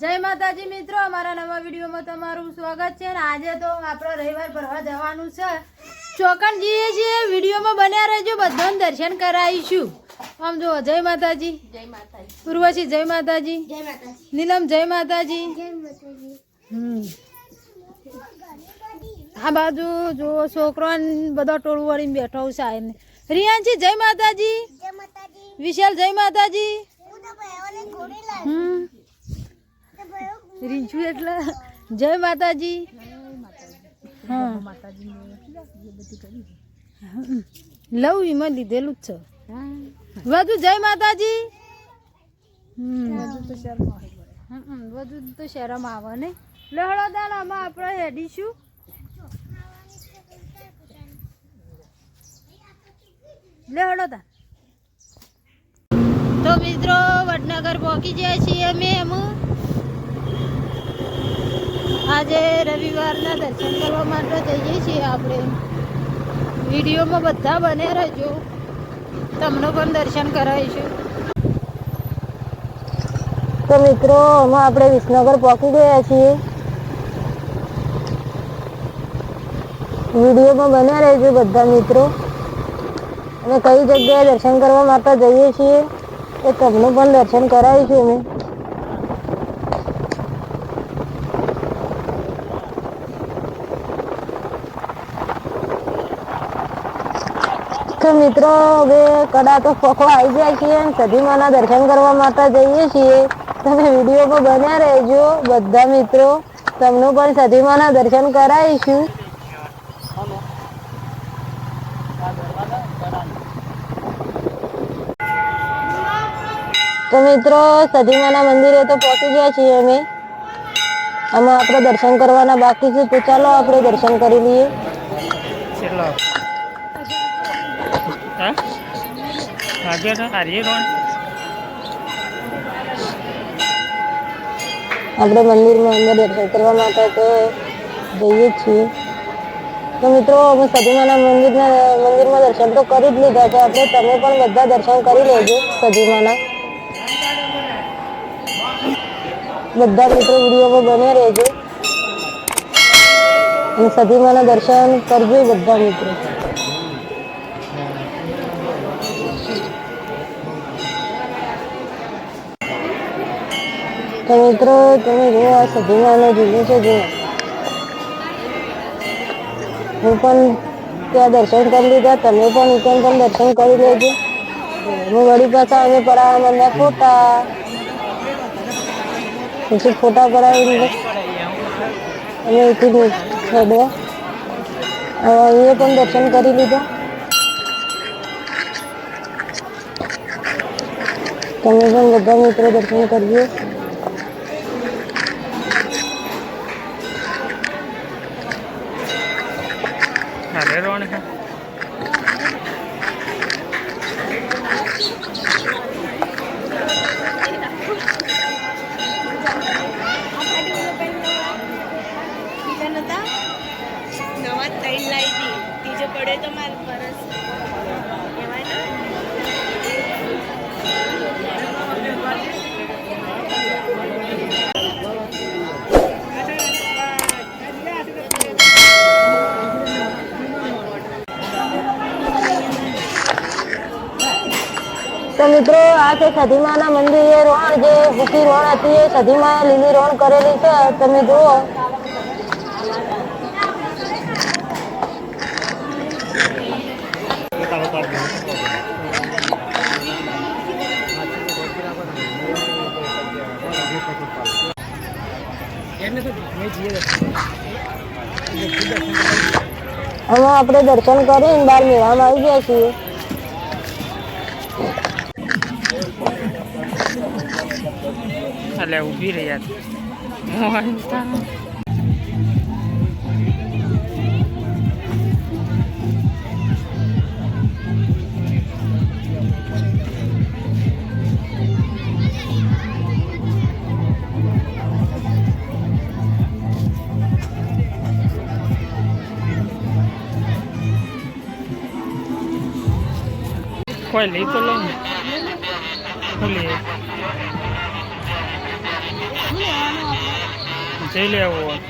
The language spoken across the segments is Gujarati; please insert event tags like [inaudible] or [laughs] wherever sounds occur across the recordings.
જય માતાજી મિત્રો અમારા નવા વિડીયોમાં તમારું સ્વાગત છે અને આજે તો આપણે રવિવાર ભરવા જવાનું છે. ચોકનજીએ છીએ વિડીયોમાં બન્યા રહેજો બધાને દર્શન કરાવીશું. આમ જુઓ જય માતાજી. જય માતાજી. ઉર્વશી જય માતાજી. જય માતાજી. નીલમ જય માતાજી. જય માતાજી. હમ. આ બાજુ જો છોકરો બધો ટોળું વળીને બેઠો છે આને રિયાંશી જય માતાજી. જય માતાજી. વિશાલ જય માતાજી. હમ. રીંછુ એટલે જય માતાજી. હા. લવ એમાં લીધેલું જ છે. વધુ જય માતાજી. હમ. હમ, વધુ તો શરમ આવે ને. લહડો દાન આમાં આપણે હેડીશું. લેહડો દાન તો મિત્રો વડનગર પહોંચી જાય છીએ અમે એમ. આજે રવિવારના દર્શન કરવા માટે જઈએ છીએ આપણે. વિડીયોમાં બધા બને રહેજો. તમને પણ દર્શન કરાવીશું. તો મિત્રો અમે આપણે વિસનગર પહોંચી ગયા છીએ. વિડીયોમાં બન્યા રહેજો બધા મિત્રો. અને કઈ જગ્યાએ દર્શન કરવા માટે જઈએ છીએ એ તમને પણ દર્શન કરાવીશું અમે. તો મિત્રો, હવે કડા તો ફોખો આવી જાય છીએ સધીમાના દર્શન કરવા માટે જઈએ છીએ. તમે વિડીયોમાં બન્યા રહેજો, બધા મિત્રો. તમને પણ સધીમાના દર્શન કરાવીશું. તો મિત્રો, સધીમાના મંદિરે તો પહોંચી ગયા છીએ અમે. આમાં આપણે દર્શન કરવાના બાકી છે, તો ચાલો આપણે દર્શન કરી લઈએ. આપણે મંદિરમાં અંદર દર્શન કરવા માટે તો જઈએ છીએ. તો મિત્રો, અમે સદીમાના મંદિરના, મંદિરમાં દર્શન તો કરી જ લીધા છે. આપણે તમે પણ બધા દર્શન કરી લેજો સદીમાના બધા મિત્રો વિડીયોમાં બને રહેજો. અને સદીમાના દર્શન કરજો બધા મિત્રો. તો મિત્રો તમે જો આ સધીમાનો જુલું છે જો હું પણ ત્યાં દર્શન કરી લીધા. તમે પણ ઉત્તમ પણ દર્શન કરી લેજો હું વળી પાછા અમે પડાવવા માંડ્યા ફોટા પછી ફોટા પડાવી લીધા અને એથી હેડવા હવે અહીંયા પણ દર્શન કરી લીધા તમે પણ બધા મિત્રો દર્શન કરજો હારે રોણ મિત્રો આ છે સધીમાના મંદિરે રોણ જે ભૂખી રોણ હતી, એ સધીમાએ લીલી રોણ કરેલી છે. તમે જુઓ. હવે આપણે દર્શન કરીને બહાર મેળામાં આવી ગયા છીએ. એટલે ઊભી રહ્યા મોહન કોઈ લઈ તો જઈ લેવું હોય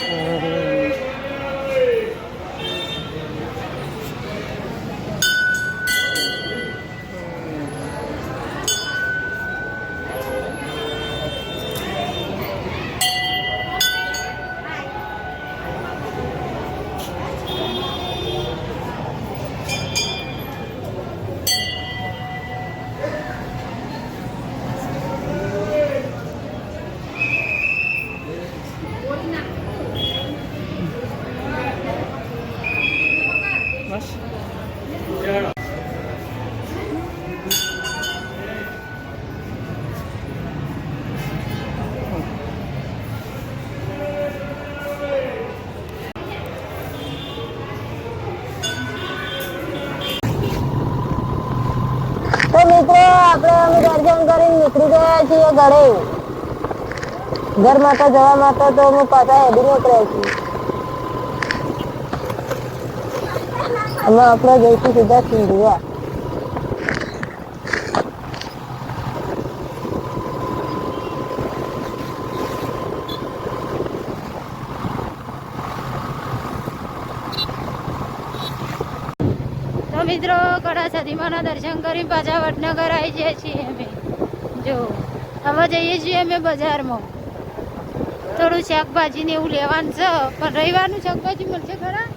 બસ તો મિત્રો, આપણે અમે દર્શન કરીને નીકળી ગયા છીએ ઘરે ઘર માટે જવા માટે તો અમે પાછા હેડી નીકળ્યા છીએ. અમે આપણે જઈશું સીધા સિંધિયા મિત્રો કડા સદીમાના દર્શન કરી પાછા વડનગર આવી જઈએ છીએ અમે. જો, હવે જઈએ છીએ અમે બજારમાં. થોડું શાકભાજી ને એવું લેવાનું છે, પણ રવિવારનું શાકભાજી મળશે ખરા?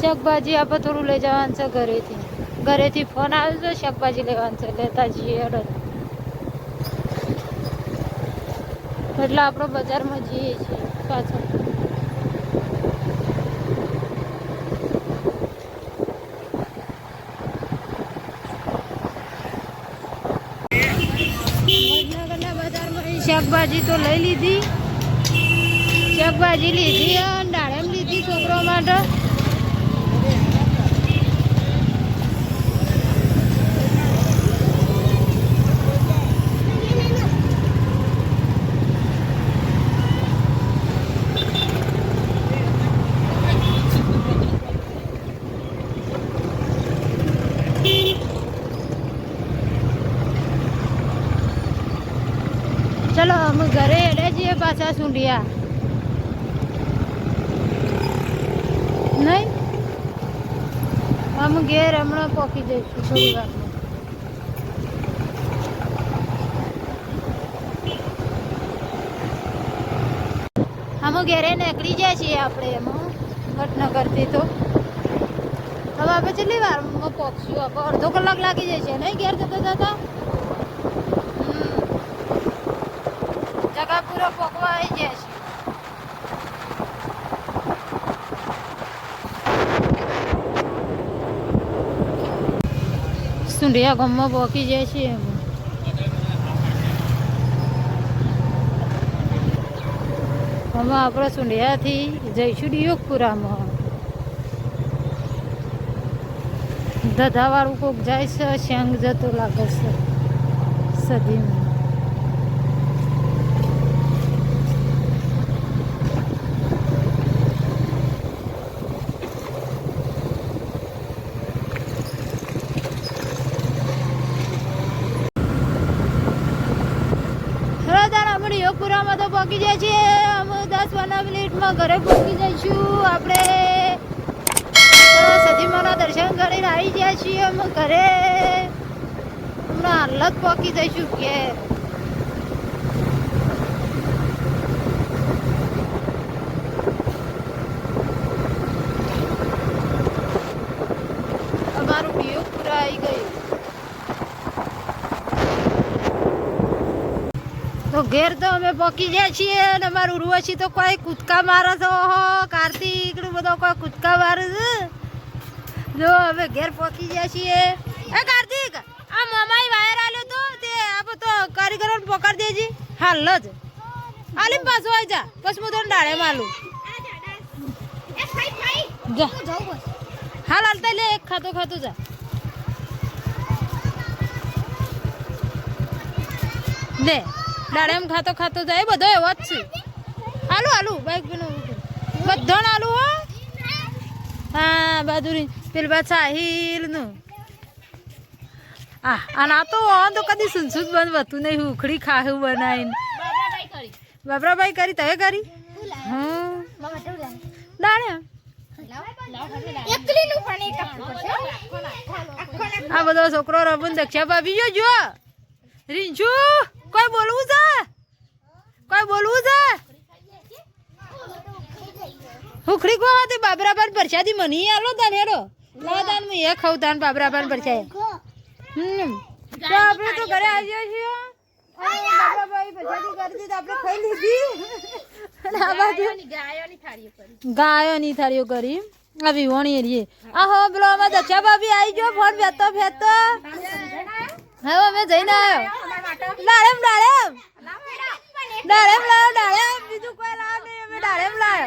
શાકભાજી આપણે થોડું લઈ જવાનું છે ઘરેથી. ઘરેથી ફોન આવ્યો છે શાકભાજી લેવાનું છે, લેતા જઈએ હેડો એટલે આપણે બજારમાં જઈએ છીએ પાછળ શાકભાજી તો લઈ લીધી. શાકભાજી લીધી અને દાડમ લીધી છોકરો માટે ચલો અમે ઘરે હેડે જઈએ પાછા સુંડિયા. નહીં? અમે ઘેર હમણાં પોકી જઈશું થોડી વાર. અમે ઘેરે નીકળી જાય છીએ આપણે એમાં વડનગરથી તો. હવે આપણે કેટલી વારમાં પહોંચશું આપણે અડધો કલાક લાગી જાય છે, નહીં? ઘેર જતા જતા હમ જગા પૂરો પોકવા આવી જાય છે સુંઢિયા ગામમાં પોકી જાય છે એમ. હવે આપણે સુંઢિયાથી જઈશું ડિયોગપુરામાં. ધધાવાળું કોક જાય છે શેંગ જતો લાગે છે, સદીમાં. પહોંચી જાય છે. અમે દસ પંદર મિનિટમાં ઘરે પહોંચી જઈશું. આપણે સતીમાના દર્શન કરીને આવી ગયા છીએ અમે ઘરે. હમણાં અલગ જ પહોંચી જઈશું ઘેર. તો ઘેર તો અમે પોકી ગયા છીએ અને અમારું ઉર્વશી તો કોઈ કૂદકા મારે ઓહો, કાર્તિક બધો કોઈ કૂદકા મારે છે. જો, અમે ઘેર પોકી ગયા છીએ. એ કાર્તિક, આ મામાઈ વાયર આલ્યો તો, તે આ તો કારીગરો પકડ દેજી હાલ જ. આલી પાછો આવી જા. પછી હું તને ડાળે માલું. હાલ હાલતા લે, એક ખાતો ખાતો જા. લે. ડાળેમ ખાતો ખાતો જાય બધો એવો જ છે. હાલું હાલું બાઈક પેલું બધો હાલું હો. હા બાજુરી પેલી પાછા સાહિલનું આ અને આ તો વાંધો તો કદી સુનસુદ બંધ હતું નહીં ઉખડી ખાહું બનાવીને. બાબરાભાઈ કરી. તવે કરી? હમ. દાણે આ બધો છોકરો રમુન દક્ષા ભાભી જો રીંછુ. કોઈ બોલવું છે? કોઈ બોલવું છે? હુખડી ખોવા તે બાબરા પાન પરસાદી મને આલો તાન હેડો. લા તાન મે એ ખાવ તાન બાબરા પાન પરસાય હમ. તો આપણે તો ઘરે આવ્યા છીએ. અને બાબરાભાઈ પરસાદી કરી દીધી, આપણે ખાઈ લીધી. આ બાજુ ગાયોની થાળીઓ કરી. દક્ષા ભાભી આવી હવે અમે જઈને આવ્યો. ડાળેમ ડાળેમ ડાળેમ લાવ ડાળેમ બીજું કોઈ લાવ નહીં અમે ડાળેમ લાવ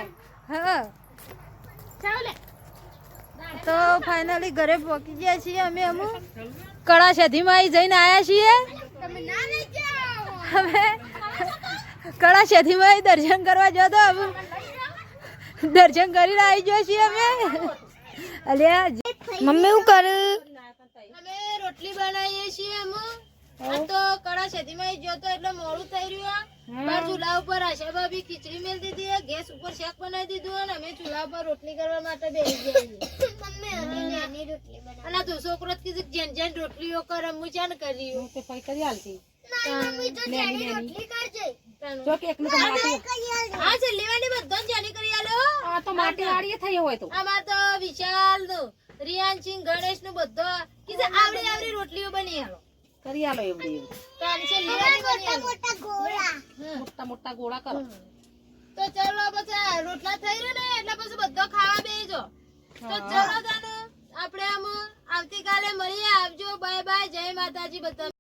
હા. તો ફાઇનલી ઘરે પહોંચી ગયા છીએ અમે અમુ. કળા શેધીમાં આવી જઈને આવ્યા છીએ. અમે કળા શેધીમાં દર્શન કરવા જો તો અમે. દર્શન કરીને આવી ગયો છીએ અમે. અલ્યા મમ્મી શું કરું? અમે રોટલી બનાવીએ છીએ અમે. આ તો કડા શેતીમાં જો એટલે મોડું થઈ રહ્યું બાર ચૂલા ઉપર આશા ભાભી ખીચડી મેલ દીધી ગેસ ઉપર શાક બનાવી દીધું અને અમે ચૂલા ઉપર રોટલી કરવા માટે બેસી ગયા [laughs] અને આ છોકરો કીધું જેન જેન રોટલીઓ કર હું ચાન કર્યું તો પછી કરી હાલતી હા છે લેવાની બધો કરી આલ્યો આ તો માટી વાળી થઈ હોય તો. આમાં તો વિશાલનું રિયાન સિંહ ગણેશનું બધો આવડી આવડી રોટલીઓ બની આલો કરી આલો એવડી એવડી મોટા મોટા ગોળા. કરો. તો ચલો પછી આ રોટલા થઈ રહ્યો ને એટલે પછી બધો ખાવા બેજો તો ચલો તાનું આપણે આમ આવતીકાલે મળીએ. આવજો. Bye bye. જય માતાજી બધા.